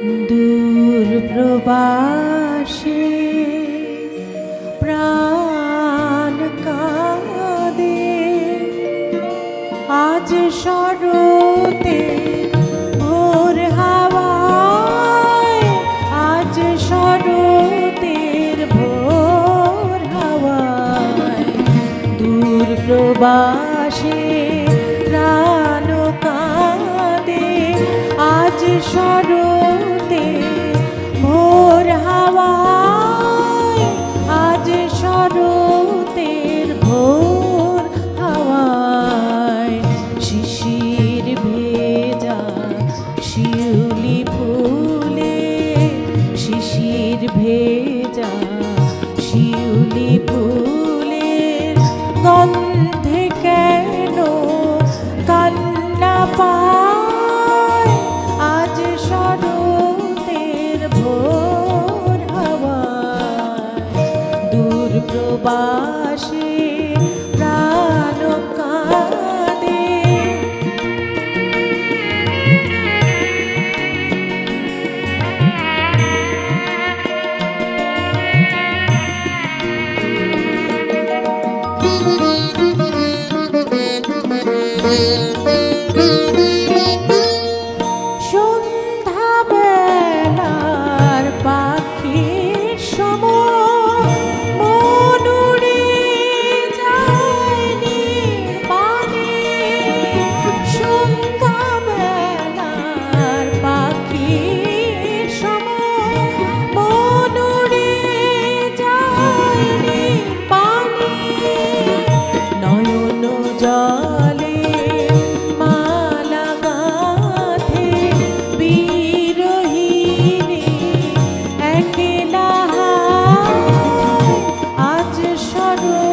দূর প্রবাসে প্রাণ কাঁদে। আজ শরতে ভোর আজ ভোর প্রাণ কাঁদে আজ শরতে শিউলি ফুলে শিশির ভেজা শিউলি ফুলের গন্ধে কেন কান্না আজ ভোর Lord.